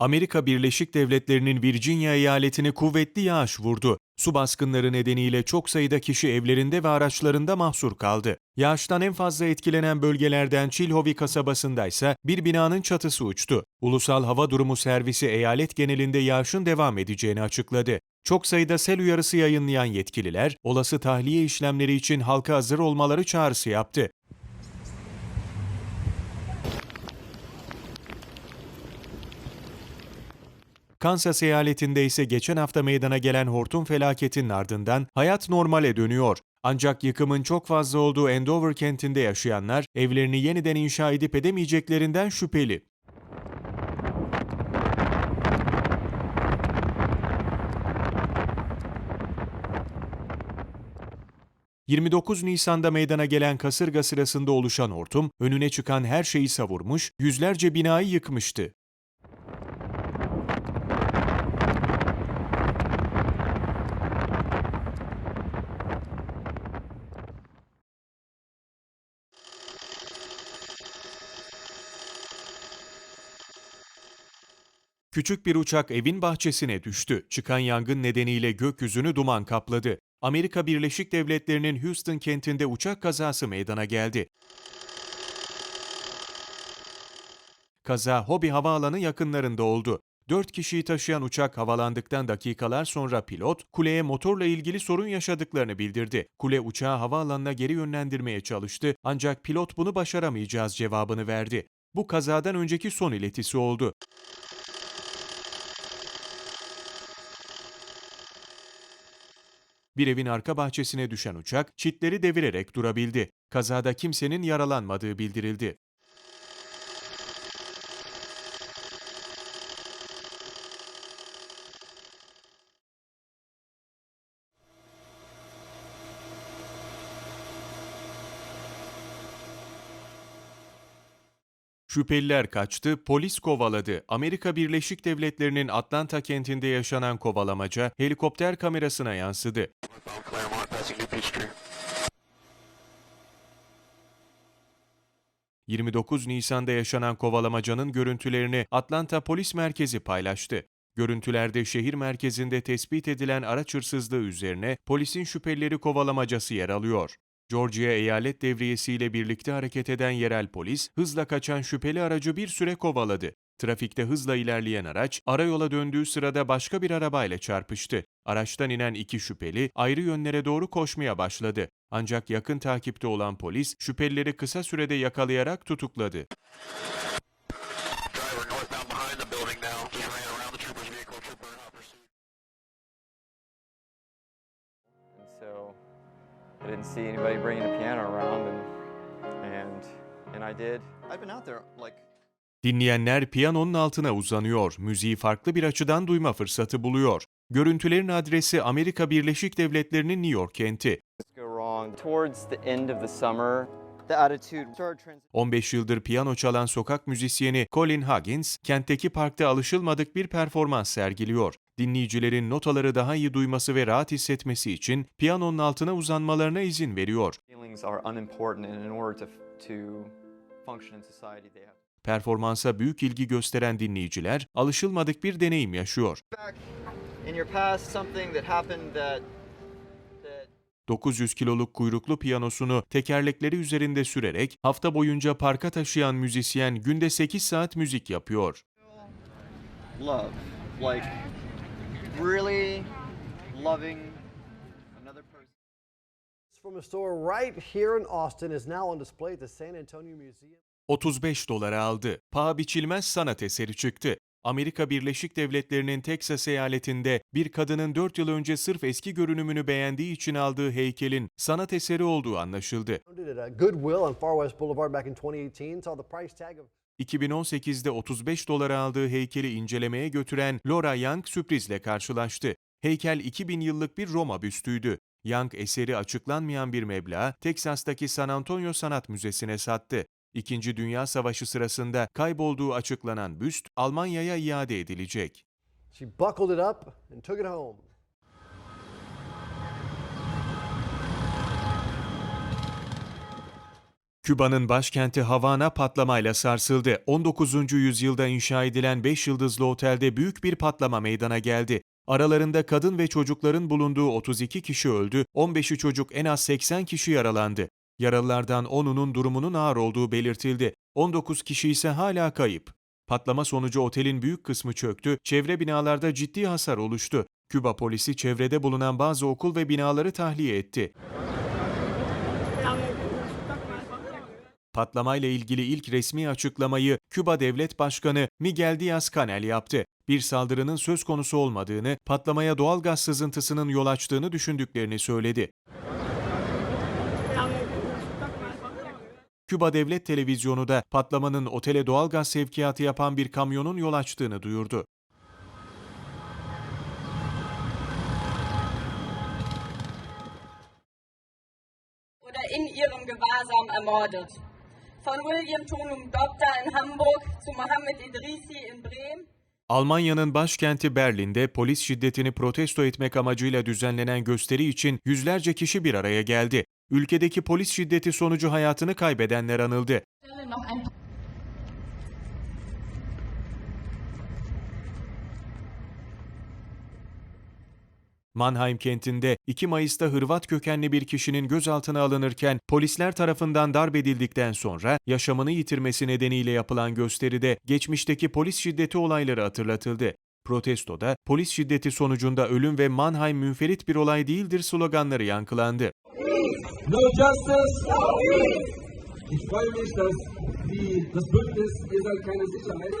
Amerika Birleşik Devletleri'nin Virginia eyaletini kuvvetli yağış vurdu. Su baskınları nedeniyle çok sayıda kişi evlerinde ve araçlarında mahsur kaldı. Yağıştan en fazla etkilenen bölgelerden Chilhowie kasabasında ise bir binanın çatısı uçtu. Ulusal Hava Durumu Servisi eyalet genelinde yağışın devam edeceğini açıkladı. Çok sayıda sel uyarısı yayınlayan yetkililer, olası tahliye işlemleri için halka hazır olmaları çağrısı yaptı. Kansas eyaletinde ise geçen hafta meydana gelen hortum felaketinin ardından hayat normale dönüyor. Ancak yıkımın çok fazla olduğu Andover kentinde yaşayanlar evlerini yeniden inşa edip edemeyeceklerinden şüpheli. ...29 Nisan'da meydana gelen kasırga sırasında oluşan hortum, önüne çıkan her şeyi savurmuş, yüzlerce binayı yıkmıştı. Küçük bir uçak evin bahçesine düştü. Çıkan yangın nedeniyle gökyüzünü duman kapladı. Amerika Birleşik Devletleri'nin Houston kentinde uçak kazası meydana geldi. Kaza Hobby Havaalanı yakınlarında oldu. Dört kişiyi taşıyan uçak havalandıktan dakikalar sonra pilot, kuleye motorla ilgili sorun yaşadıklarını bildirdi. Kule uçağı havaalanına geri yönlendirmeye çalıştı ancak pilot bunu başaramayacağız cevabını verdi. Bu kazadan önceki son iletisi oldu. Bir evin arka bahçesine düşen uçak çitleri devirerek durabildi. Kazada kimsenin yaralanmadığı bildirildi. Şüpheliler kaçtı, polis kovaladı. Amerika Birleşik Devletleri'nin Atlanta kentinde yaşanan kovalamaca helikopter kamerasına yansıdı. Southbound Claremont, passing New Peachtree. 29 Nisan'da yaşanan kovalamacanın görüntülerini Atlanta Polis Merkezi paylaştı. Görüntülerde şehir merkezinde tespit edilen araç hırsızlığı üzerine polisin şüphelileri kovalamacası yer alıyor. Georgia eyalet devriyesiyle birlikte hareket eden yerel polis, hızla kaçan şüpheli aracı bir süre kovaladı. Trafikte hızla ilerleyen araç, arayola döndüğü sırada başka bir arabayla çarpıştı. Araçtan inen iki şüpheli ayrı yönlere doğru koşmaya başladı. Ancak yakın takipte olan polis, şüphelileri kısa sürede yakalayarak tutukladı. I didn't see anybody bringing a piano around, and and and I did. I've been out there like Dinleyenler piyanonun altına uzanıyor, müziği farklı bir açıdan duyma fırsatı buluyor. Görüntülerin adresi Amerika Birleşik Devletleri'nin New York kenti. Let's go wrong. Towards the end of the summer, the attitude started trans 15 yıldır piyano çalan sokak müzisyeni Colin Huggins, kentteki parkta alışılmadık bir performans sergiliyor. Dinleyicilerin notaları daha iyi duyması ve rahat hissetmesi için piyanonun altına uzanmalarına izin veriyor. Performansa büyük ilgi gösteren dinleyiciler alışılmadık bir deneyim yaşıyor. back in your past something that happened that that 900 kiloluk kuyruklu piyanosunu tekerlekleri üzerinde sürerek hafta boyunca parka taşıyan müzisyen günde 8 saat müzik yapıyor. love like really loving another person from a store right here in Austin is now on display at the San Antonio Museum. 35 dolara aldı. Paha biçilmez sanat eseri çıktı. Amerika Birleşik Devletleri'nin Teksas eyaletinde bir kadının 4 yıl önce sırf eski görünümünü beğendiği için aldığı heykelin sanat eseri olduğu anlaşıldı. Founded at uh, Goodwill on Far West Boulevard back in 2018 saw the price tag of 2018'de 35 dolara aldığı heykeli incelemeye götüren Laura Young sürprizle karşılaştı. Heykel 2000 yıllık bir Roma büstüydü. Young eseri açıklanmayan bir meblağ Teksas'taki San Antonio Sanat Müzesi'ne sattı. İkinci Dünya Savaşı sırasında kaybolduğu açıklanan büst Almanya'ya iade edilecek. she buckled it up and took it home. Küba'nın başkenti Havana patlamayla sarsıldı. 19. yüzyılda inşa edilen 5 yıldızlı otelde büyük bir patlama meydana geldi. Aralarında kadın ve çocukların bulunduğu 32 kişi öldü, 15'i çocuk en az 80 kişi yaralandı. Yaralılardan 10'unun durumunun ağır olduğu belirtildi. 19 kişi ise hala kayıp. Patlama sonucu otelin büyük kısmı çöktü, çevre binalarda ciddi hasar oluştu. Küba polisi çevrede bulunan bazı okul ve binaları tahliye etti. Patlamayla ilgili ilk resmi açıklamayı Küba Devlet Başkanı Miguel Díaz-Canel yaptı. Bir saldırının söz konusu olmadığını, patlamaya doğal gaz sızıntısının yol açtığını düşündüklerini söyledi. Küba Devlet Televizyonu da patlamanın otele doğal gaz sevkiyatı yapan bir kamyonun yol açtığını duyurdu. oder in ihrem Gewahrsam ermordet. Von William Tonum Gupta in Hamburg zu Mohammed Idrisi in Bremen. Almanya'nın başkenti Berlin'de polis şiddetini protesto etmek amacıyla düzenlenen gösteri için yüzlerce kişi bir araya geldi. Ülkedeki polis şiddeti sonucu hayatını kaybedenler anıldı. Mannheim kentinde 2 Mayıs'ta Hırvat kökenli bir kişinin gözaltına alınırken polisler tarafından darp edildikten sonra yaşamını yitirmesi nedeniyle yapılan gösteride geçmişteki polis şiddeti olayları hatırlatıldı. Protestoda polis şiddeti sonucunda ölüm ve Mannheim münferit bir olay değildir sloganları yankılandı. No justice. Ich freue mich, dass die, das Bündnis Ihr seid keine Sicherheit.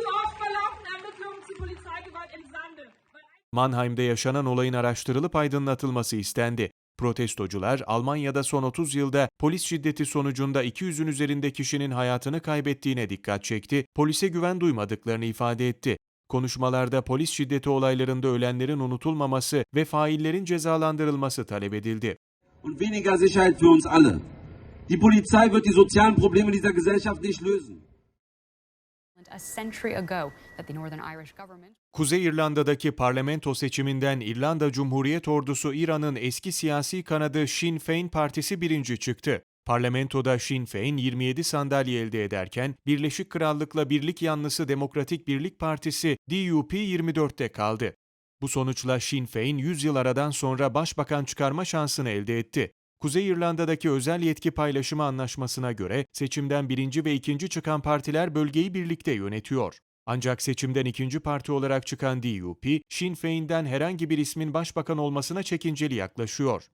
Mannheim'de yaşanan olayın araştırılıp aydınlatılması istendi. Protestocular, Almanya'da son 30 yılda polis şiddeti sonucunda 200'ün üzerinde kişinin hayatını kaybettiğine dikkat çekti, polise güven duymadıklarını ifade etti. Konuşmalarda polis şiddeti olaylarında ölenlerin unutulmaması ve faillerin cezalandırılması talep edildi. Und weniger Sicherheit für uns alle. Die Polizei wird die sozialen Probleme dieser Gesellschaft nicht lösen. Kuzey İrlanda'daki parlamento seçiminden İrlanda Cumhuriyet Ordusu İran'ın eski siyasi kanadı Sinn Féin partisi birinci çıktı. Parlamentoda Sinn Féin 27 sandalye elde ederken Birleşik Krallık'la birlik yanlısı Demokratik Birlik Partisi DUP 24'te kaldı. Bu sonuçla Sinn Féin 100 yıl aradan sonra başbakan çıkarma şansını elde etti. Kuzey İrlanda'daki özel yetki paylaşımı anlaşmasına göre seçimden birinci ve ikinci çıkan partiler bölgeyi birlikte yönetiyor. Ancak seçimden ikinci parti olarak çıkan DUP, Sinn Féin'den herhangi bir ismin başbakan olmasına çekinceli yaklaşıyor.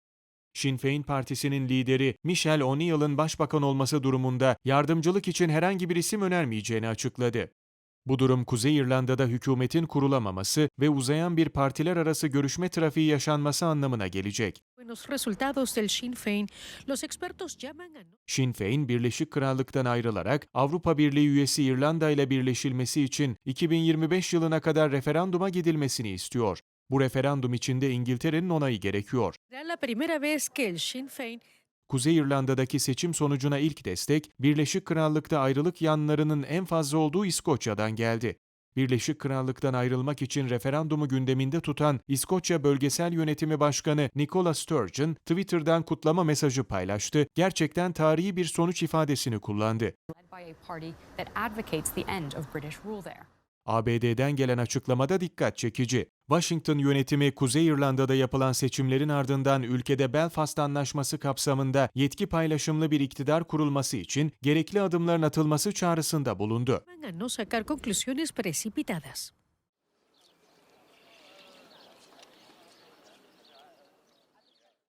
Sinn Féin partisinin lideri Michel O'Neill'ın başbakan olması durumunda yardımcılık için herhangi bir isim önermeyeceğini açıkladı. Bu durum Kuzey İrlanda'da hükümetin kurulamaması ve uzayan bir partiler arası görüşme trafiği yaşanması anlamına gelecek. Sinn Féin, Birleşik Krallık'tan ayrılarak Avrupa Birliği üyesi İrlanda ile birleşilmesi için 2025 yılına kadar referanduma gidilmesini istiyor. Bu referandum için de İngiltere'nin onayı gerekiyor. Kuzey İrlanda'daki seçim sonucuna ilk destek, Birleşik Krallık'ta ayrılık yanlarının en fazla olduğu İskoçya'dan geldi. Birleşik Krallık'tan ayrılmak için referandumu gündeminde tutan İskoçya Bölgesel Yönetimi Başkanı Nicola Sturgeon, Twitter'dan kutlama mesajı paylaştı, gerçekten tarihi bir sonuç ifadesini kullandı. ABD'den gelen açıklamada dikkat çekici. Washington yönetimi Kuzey İrlanda'da yapılan seçimlerin ardından ülkede Belfast Anlaşması kapsamında yetki paylaşımlı bir iktidar kurulması için gerekli adımların atılması çağrısında bulundu.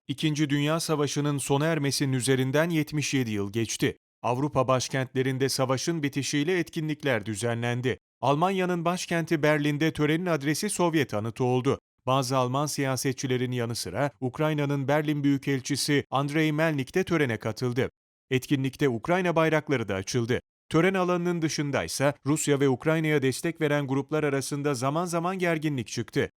İkinci Dünya Savaşı'nın sona ermesinin üzerinden 77 yıl geçti. Avrupa başkentlerinde savaşın bitişiyle etkinlikler düzenlendi. Almanya'nın başkenti Berlin'de törenin adresi Sovyet anıtı oldu. Bazı Alman siyasetçilerin yanı sıra Ukrayna'nın Berlin Büyükelçisi Andrei Melnik de törene katıldı. Etkinlikte Ukrayna bayrakları da açıldı. Tören alanının dışındaysa Rusya ve Ukrayna'ya destek veren gruplar arasında zaman zaman gerginlik çıktı.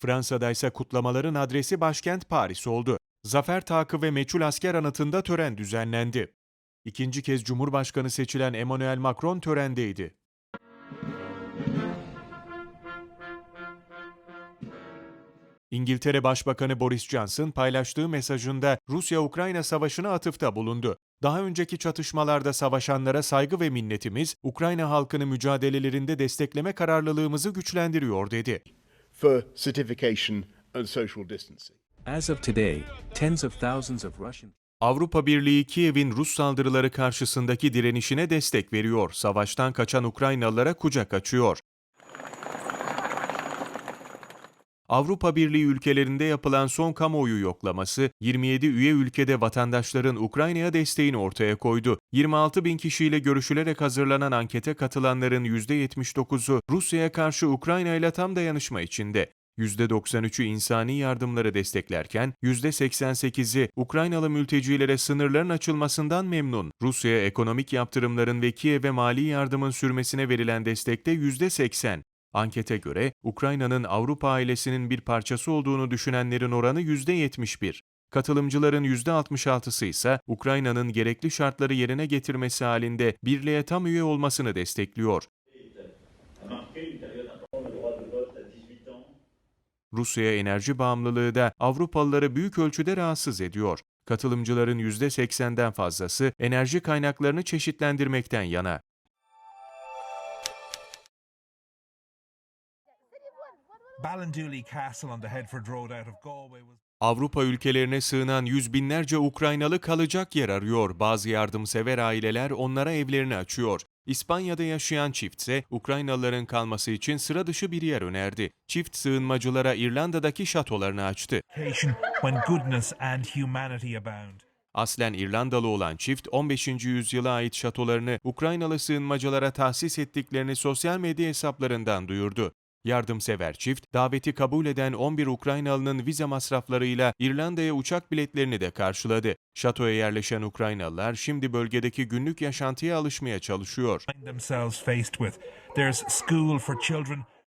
Fransa'da ise kutlamaların adresi başkent Paris oldu. Zafer Takı ve Meçhul Asker Anıtı'nda tören düzenlendi. İkinci kez Cumhurbaşkanı seçilen Emmanuel Macron törendeydi. İngiltere Başbakanı Boris Johnson paylaştığı mesajında Rusya-Ukrayna savaşına atıfta bulundu. Daha önceki çatışmalarda savaşanlara saygı ve minnetimiz, Ukrayna halkını mücadelelerinde destekleme kararlılığımızı güçlendiriyor dedi. for certification and social distancing. As of today, tens of thousands of Russian Avrupa Birliği Kiev'in Rus saldırıları karşısındaki direnişine destek veriyor. Savaştan kaçan Ukraynalılara kucak açıyor. Avrupa Birliği ülkelerinde yapılan son kamuoyu yoklaması, 27 üye ülkede vatandaşların Ukrayna'ya desteğini ortaya koydu. 26 bin kişiyle görüşülerek hazırlanan ankete katılanların %79'u Rusya'ya karşı Ukrayna ile tam dayanışma içinde. %93'ü insani yardımları desteklerken %88'i Ukraynalı mültecilere sınırların açılmasından memnun. Rusya'ya ekonomik yaptırımların ve Kiev'e mali yardımın sürmesine verilen destekte %80. Ankete göre Ukrayna'nın Avrupa ailesinin bir parçası olduğunu düşünenlerin oranı %71. Katılımcıların %66'sı ise Ukrayna'nın gerekli şartları yerine getirmesi halinde birliğe tam üye olmasını destekliyor. Rusya'ya enerji bağımlılığı da Avrupalıları büyük ölçüde rahatsız ediyor. Katılımcıların %80'den fazlası enerji kaynaklarını çeşitlendirmekten yana. Avrupa ülkelerine sığınan yüz binlerce Ukraynalı kalacak yer arıyor. Bazı yardımsever aileler onlara evlerini açıyor. İspanya'da yaşayan çiftse Ukraynalıların kalması için sıra dışı bir yer önerdi. Çift sığınmacılara İrlanda'daki şatolarını açtı. Aslen İrlandalı olan çift 15. yüzyıla ait şatolarını Ukraynalı sığınmacılara tahsis ettiklerini sosyal medya hesaplarından duyurdu. Yardımsever çift, daveti kabul eden 11 Ukraynalı'nın vize masraflarıyla İrlanda'ya uçak biletlerini de karşıladı. Şatoya yerleşen Ukraynalılar şimdi bölgedeki günlük yaşantıya alışmaya çalışıyor.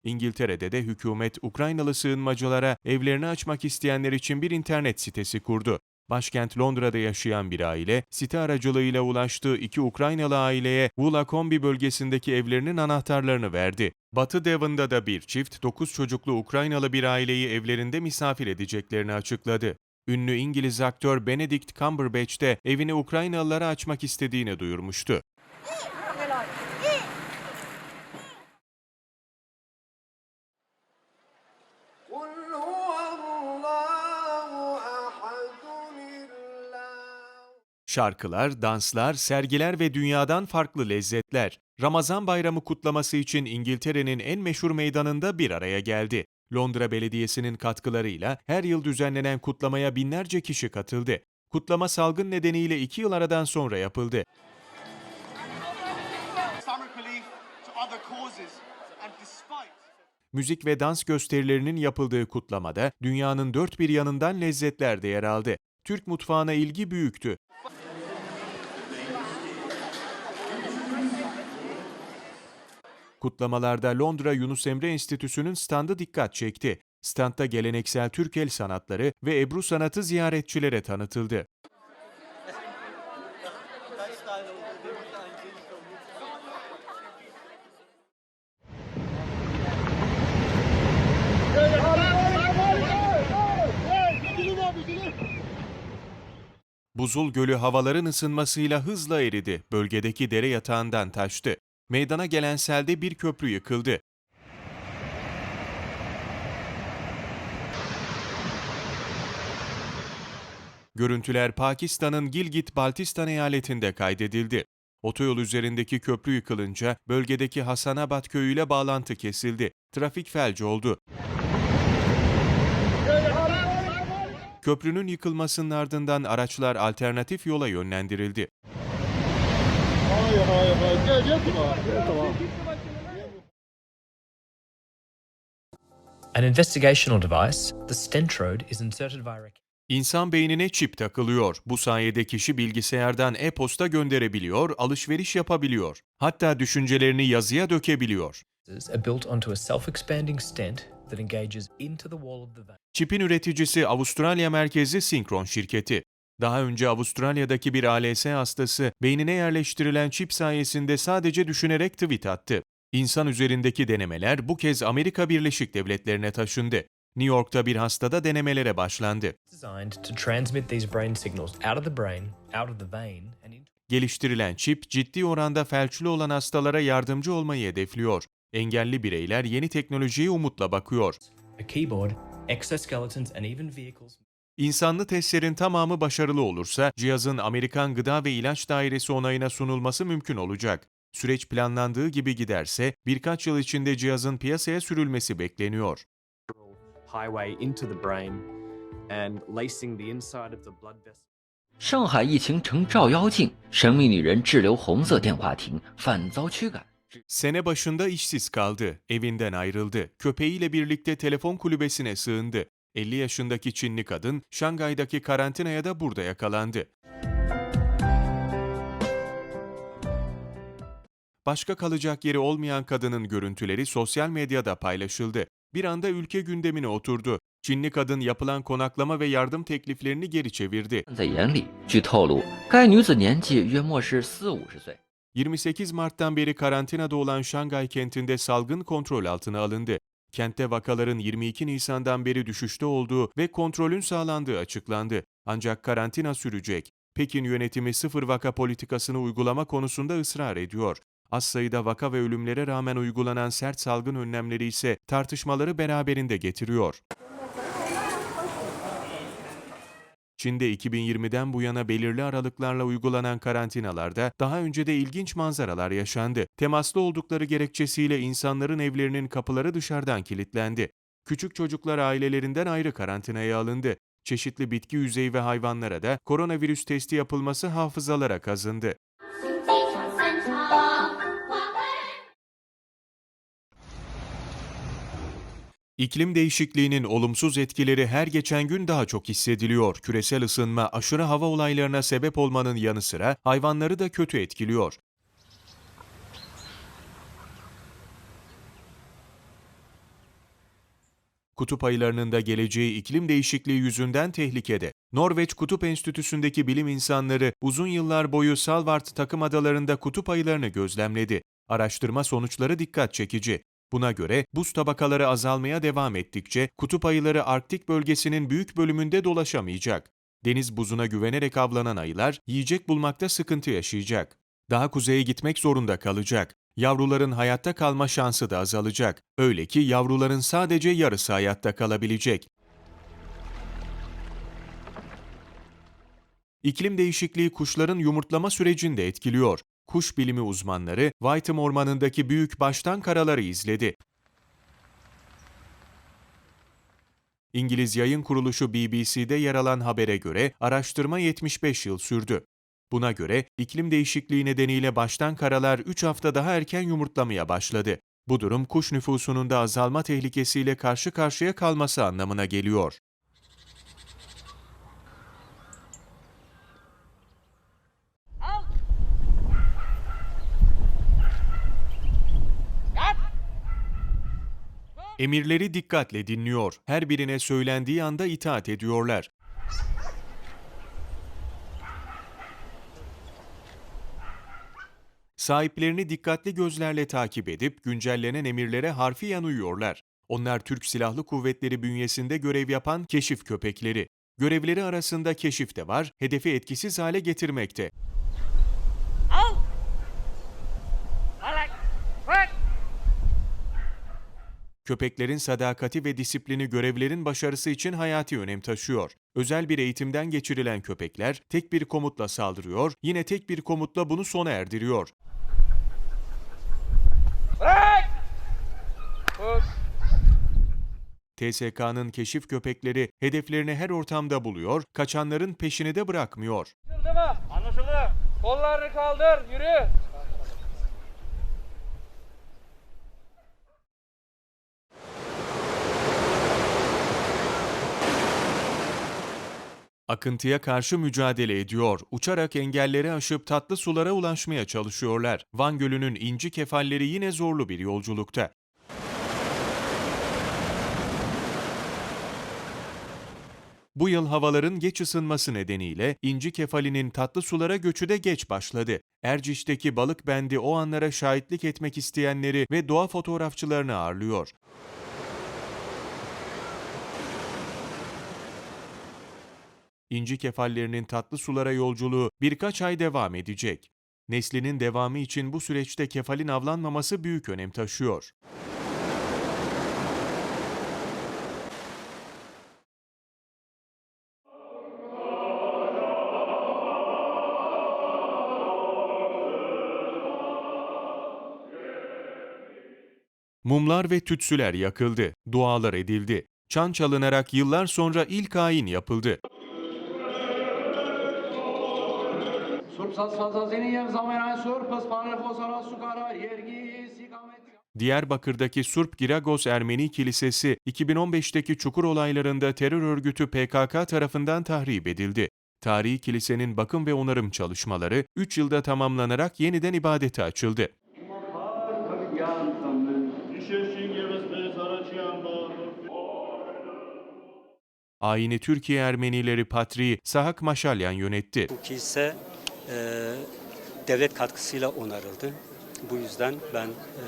İngiltere'de de hükümet Ukraynalı sığınmacılara evlerini açmak isteyenler için bir internet sitesi kurdu. Başkent Londra'da yaşayan bir aile, site aracılığıyla ulaştığı iki Ukraynalı aileye Wulakombi bölgesindeki evlerinin anahtarlarını verdi. Batı Devon'da da bir çift 9 çocuklu Ukraynalı bir aileyi evlerinde misafir edeceklerini açıkladı. Ünlü İngiliz aktör Benedict Cumberbatch de evini Ukraynalılara açmak istediğini duyurmuştu. Şarkılar, danslar, sergiler ve dünyadan farklı lezzetler. Ramazan bayramı kutlaması için İngiltere'nin en meşhur meydanında bir araya geldi. Londra Belediyesi'nin katkılarıyla her yıl düzenlenen kutlamaya binlerce kişi katıldı. Kutlama salgın nedeniyle iki yıl aradan sonra yapıldı. Müzik ve dans gösterilerinin yapıldığı kutlamada dünyanın dört bir yanından lezzetler de yer aldı. Türk mutfağına ilgi büyüktü. Kutlamalarda Londra Yunus Emre Enstitüsü'nün standı dikkat çekti. Standta geleneksel Türk el sanatları ve Ebru sanatı ziyaretçilere tanıtıldı. Buzul Gölü havaların ısınmasıyla hızla eridi. Bölgedeki dere yatağından taştı. Meydana gelen selde bir köprü yıkıldı. Görüntüler Pakistan'ın Gilgit-Baltistan eyaletinde kaydedildi. Otoyol üzerindeki köprü yıkılınca bölgedeki Hasanabad köyüyle bağlantı kesildi. Trafik felç oldu. Köprünün yıkılmasının ardından araçlar alternatif yola yönlendirildi. An investigational device, the Stentrode, is inserted via İnsan beynine çip takılıyor. Bu sayede kişi bilgisayardan e-posta gönderebiliyor, alışveriş yapabiliyor. Hatta düşüncelerini yazıya dökebiliyor. are built onto a self-expanding stent that engages into the wall of the vein. Çipin üreticisi Avustralya merkezli Synchron şirketi. Daha önce Avustralya'daki bir ALS hastası beynine yerleştirilen çip sayesinde sadece düşünerek tweet attı. İnsan üzerindeki denemeler bu kez Amerika Birleşik Devletleri'ne taşındı. New York'ta bir hastada denemelere başlandı. Geliştirilen çip ciddi oranda felçli olan hastalara yardımcı olmayı hedefliyor. Engelli bireyler yeni teknolojiye umutla bakıyor. a keyboard, exoskeletons, and even vehicles. İnsanlı testlerin tamamı başarılı olursa cihazın Amerikan Gıda ve İlaç Dairesi onayına sunulması mümkün olacak. Süreç planlandığı gibi giderse birkaç yıl içinde cihazın piyasaya sürülmesi bekleniyor. highway into the brain and lacing the inside of the blood vessel. 上海疫情呈照妖镜，神秘女人滞留红色电话亭，反遭驱赶。 Sene başında işsiz kaldı, evinden ayrıldı, köpeğiyle birlikte telefon kulübesine sığındı. 50 yaşındaki Çinli kadın Şangay'daki karantinaya da burada yakalandı. Başka kalacak yeri olmayan kadının görüntüleri sosyal medyada paylaşıldı. Bir anda ülke gündemine oturdu. Çinli kadın yapılan konaklama ve yardım tekliflerini geri çevirdi. 28 Mart'tan beri karantinada olan Şangay kentinde salgın kontrol altına alındı. Kentte vakaların 22 Nisan'dan beri düşüşte olduğu ve kontrolün sağlandığı açıklandı. Ancak karantina sürecek. Pekin yönetimi sıfır vaka politikasını uygulama konusunda ısrar ediyor. Az sayıda vaka ve ölümlere rağmen uygulanan sert salgın önlemleri ise tartışmaları beraberinde getiriyor. Çin'de 2020'den bu yana belirli aralıklarla uygulanan karantinalarda daha önce de ilginç manzaralar yaşandı. Temaslı oldukları gerekçesiyle insanların evlerinin kapıları dışarıdan kilitlendi. Küçük çocuklar ailelerinden ayrı karantinaya alındı. Çeşitli bitki yüzeyi ve hayvanlara da koronavirüs testi yapılması hafızalara kazındı. İklim değişikliğinin olumsuz etkileri her geçen gün daha çok hissediliyor. Küresel ısınma aşırı hava olaylarına sebep olmanın yanı sıra hayvanları da kötü etkiliyor. Kutup ayılarının da geleceği iklim değişikliği yüzünden tehlikede. Norveç Kutup Enstitüsü'ndeki bilim insanları uzun yıllar boyu Svalbard takım adalarında kutup ayılarını gözlemledi. Araştırma sonuçları dikkat çekici. Buna göre buz tabakaları azalmaya devam ettikçe kutup ayıları Arktik bölgesinin büyük bölümünde dolaşamayacak. Deniz buzuna güvenerek avlanan ayılar yiyecek bulmakta sıkıntı yaşayacak. Daha kuzeye gitmek zorunda kalacak. Yavruların hayatta kalma şansı da azalacak. Öyle ki yavruların sadece yarısı hayatta kalabilecek. İklim değişikliği kuşların yumurtlama sürecini de etkiliyor. Kuş bilimi uzmanları Whiteham Ormanı'ndaki büyük baştan karaları izledi. İngiliz yayın kuruluşu BBC'de yer alan habere göre araştırma 75 yıl sürdü. Buna göre iklim değişikliği nedeniyle baştan karalar 3 hafta daha erken yumurtlamaya başladı. Bu durum kuş nüfusunun da azalma tehlikesiyle karşı karşıya kalması anlamına geliyor. Emirleri dikkatle dinliyor. Her birine söylendiği anda itaat ediyorlar. Sahiplerini dikkatli gözlerle takip edip güncellenen emirlere harfiyen uyuyorlar. Onlar Türk Silahlı Kuvvetleri bünyesinde görev yapan keşif köpekleri. Görevleri arasında keşif de var, hedefi etkisiz hale getirmekte. Köpeklerin sadakati ve disiplini görevlerin başarısı için hayati önem taşıyor. Özel bir eğitimden geçirilen köpekler tek bir komutla saldırıyor, yine tek bir komutla bunu sona erdiriyor. TSK'nın keşif köpekleri hedeflerini her ortamda buluyor, kaçanların peşini de bırakmıyor. Anlaşıldı mı? Anlaşıldı. Kollarını kaldır, yürü. Akıntıya karşı mücadele ediyor, uçarak engelleri aşıp tatlı sulara ulaşmaya çalışıyorlar. Van Gölü'nün inci kefalleri yine zorlu bir yolculukta. Bu yıl havaların geç ısınması nedeniyle inci kefalinin tatlı sulara göçü de geç başladı. Erciş'teki balık bendi o anlara şahitlik etmek isteyenleri ve doğa fotoğrafçılarını ağırlıyor. İnci kefallerinin tatlı sulara yolculuğu birkaç ay devam edecek. Neslinin devamı için bu süreçte kefalin avlanmaması büyük önem taşıyor. Mumlar ve tütsüler yakıldı, dualar edildi. Çan çalınarak yıllar sonra ilk ayin yapıldı. Diyarbakır'daki Surp Giragos Ermeni Kilisesi 2015'teki çukur olaylarında terör örgütü PKK tarafından tahrip edildi. Tarihi kilisenin bakım ve onarım çalışmaları 3 yılda tamamlanarak yeniden ibadete açıldı. Ayini Türkiye Ermenileri Patriği Sahak Maşalyan yönetti. Bu kilise e, devlet katkısıyla onarıldı. Bu yüzden ben e,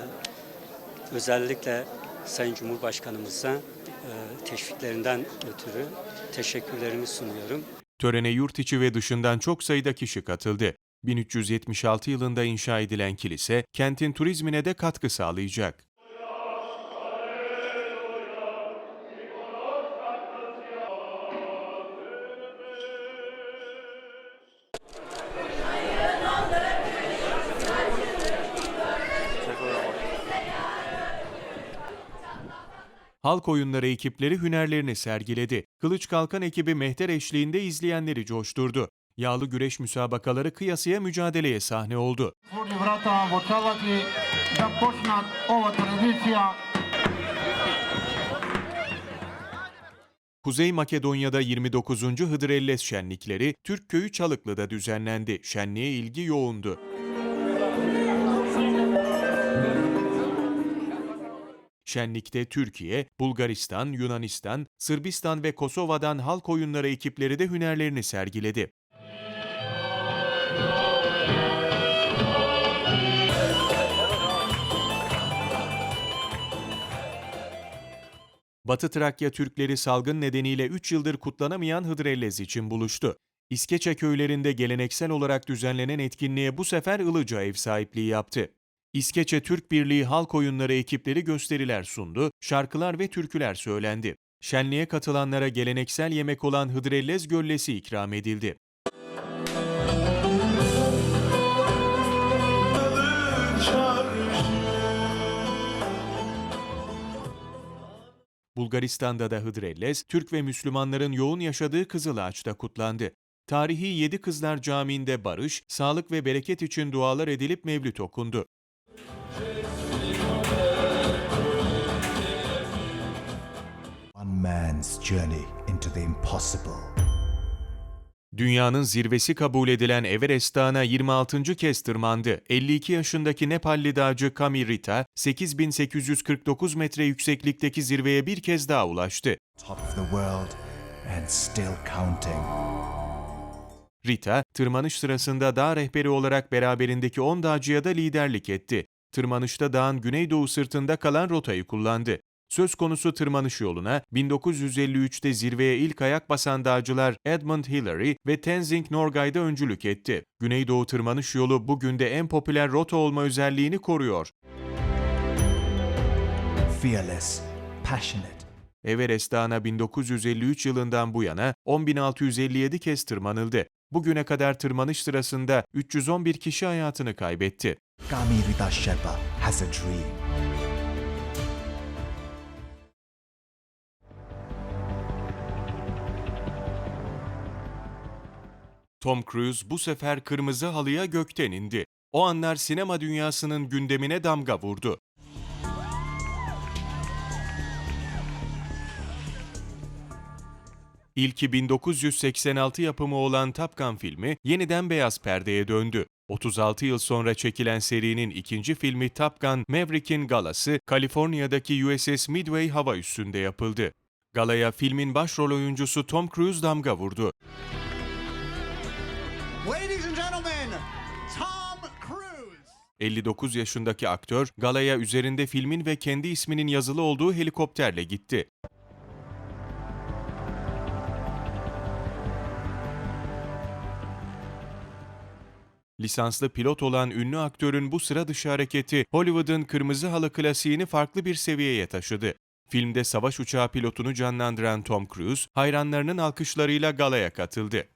özellikle Sayın Cumhurbaşkanımıza e, teşviklerinden ötürü teşekkürlerimi sunuyorum. Törene yurt içi ve dışından çok sayıda kişi katıldı. 1376 yılında inşa edilen kilise, kentin turizmine de katkı sağlayacak. Halk oyunları ekipleri hünerlerini sergiledi. Kılıç Kalkan ekibi mehter eşliğinde izleyenleri coşturdu. Yağlı güreş müsabakaları kıyasıya mücadeleye sahne oldu. Kuzey Makedonya'da 29. Hıdrellez şenlikleri Türk Köyü Çalıklı'da düzenlendi. Şenliğe ilgi yoğundu. Şenlikte Türkiye, Bulgaristan, Yunanistan, Sırbistan ve Kosova'dan halk oyunları ekipleri de hünerlerini sergiledi. Batı Trakya Türkleri salgın nedeniyle 3 yıldır kutlanamayan Hıdrellez için buluştu. İskeçe köylerinde geleneksel olarak düzenlenen etkinliğe bu sefer Ilıca ev sahipliği yaptı. İskeçe Türk Birliği Halk Oyunları ekipleri gösteriler sundu, şarkılar ve türküler söylendi. Şenliğe katılanlara geleneksel yemek olan Hıdrellez göllesi ikram edildi. Bulgaristan'da da Hıdrellez, Türk ve Müslümanların yoğun yaşadığı Kızılağaç'ta kutlandı. Tarihi Yedi Kızlar Camii'nde barış, sağlık ve bereket için dualar edilip mevlüt okundu. One man's journey into the impossible. Dünyanın zirvesi kabul edilen Everest Dağı'na 26. kez tırmandı. 52 yaşındaki Nepalli dağcı Kami Rita, 8849 metre yükseklikteki zirveye bir kez daha ulaştı. Top of the world and still counting. Rita, tırmanış sırasında dağ rehberi olarak beraberindeki 10 dağcıya da liderlik etti. Tırmanışta dağın güneydoğu sırtında kalan rotayı kullandı. Söz konusu tırmanış yoluna 1953'te zirveye ilk ayak basan dağcılar Edmund Hillary ve Tenzing Norgay'da öncülük etti. Güneydoğu tırmanış yolu bugün de en popüler rota olma özelliğini koruyor. Fearless, passionate. Everest Dağı'na 1953 yılından bu yana 10.657 kez tırmanıldı. Bugüne kadar tırmanış sırasında 311 kişi hayatını kaybetti. Kami Rita Sherpa has a dream. Tom Cruise bu sefer kırmızı halıya gökten indi. O anlar sinema dünyasının gündemine damga vurdu. İlki 1986 yapımı olan Top Gun filmi yeniden beyaz perdeye döndü. 36 yıl sonra çekilen serinin ikinci filmi Top Gun Maverick'in galası Kaliforniya'daki USS Midway hava üssünde yapıldı. Galaya filmin başrol oyuncusu Tom Cruise damga vurdu. Ladies and gentlemen, Tom Cruise. 59 yaşındaki aktör galaya üzerinde filmin ve kendi isminin yazılı olduğu helikopterle gitti. Lisanslı pilot olan ünlü aktörün bu sıra dışı hareketi Hollywood'un kırmızı halı klasiğini farklı bir seviyeye taşıdı. Filmde savaş uçağı pilotunu canlandıran Tom Cruise, hayranlarının alkışlarıyla galaya katıldı.